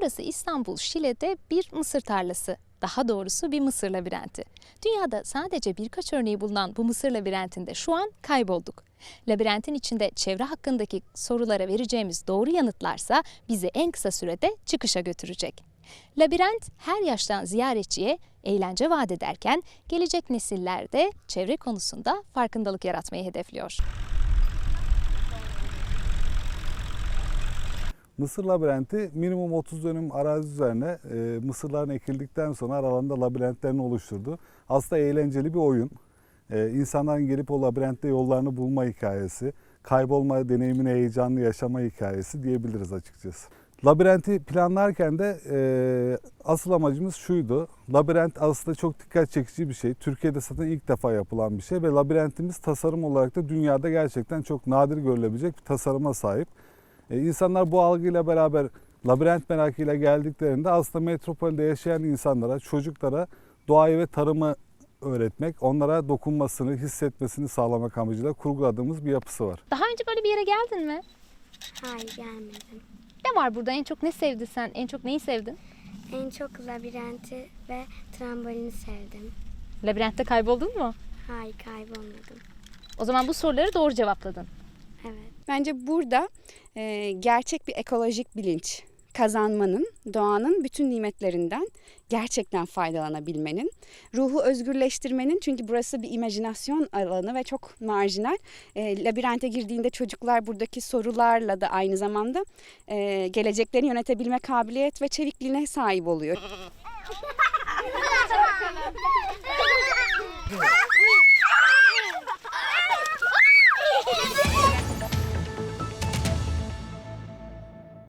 Burası İstanbul Şile'de bir mısır tarlası. Daha doğrusu bir mısır labirenti. Dünyada sadece birkaç örneği bulunan bu mısır labirentinde şu an kaybolduk. Labirentin içinde çevre hakkındaki sorulara vereceğimiz doğru yanıtlarsa bizi en kısa sürede çıkışa götürecek. Labirent her yaştan ziyaretçiye eğlence vaat ederken gelecek nesillerde çevre konusunda farkındalık yaratmayı hedefliyor. Mısır labirenti minimum 30 dönüm arazi üzerine e, mısırların ekildikten sonra aralarında labirentlerini oluşturdu. Aslında eğlenceli bir oyun. E, insanların gelip o labirentte yollarını bulma hikayesi, kaybolma deneyimini heyecanlı yaşama hikayesi diyebiliriz açıkçası. Labirenti planlarken de e, asıl amacımız şuydu. Labirent aslında çok dikkat çekici bir şey. Türkiye'de zaten ilk defa yapılan bir şey ve labirentimiz tasarım olarak da dünyada gerçekten çok nadir görülebilecek bir tasarıma sahip. E, insanlar bu algıyla beraber labirent merakıyla geldiklerinde aslında metropolde yaşayan insanlara, çocuklara doğayı ve tarımı öğretmek, onlara dokunmasını, hissetmesini sağlamak amacıyla kurguladığımız bir yapısı var. Daha önce böyle bir yere geldin mi? Hayır gelmedim. Ne var burada? En çok ne sevdin sen? En çok neyi sevdin? En çok labirenti ve trambolini sevdim. Labirentte kayboldun mu? Hayır kaybolmadım. O zaman bu soruları doğru cevapladın. Evet. Bence burada e, gerçek bir ekolojik bilinç kazanmanın, doğanın bütün nimetlerinden gerçekten faydalanabilmenin, ruhu özgürleştirmenin çünkü burası bir imajinasyon alanı ve çok marjinal. E, labirente girdiğinde çocuklar buradaki sorularla da aynı zamanda e, geleceklerini yönetebilme kabiliyet ve çevikliğine sahip oluyor.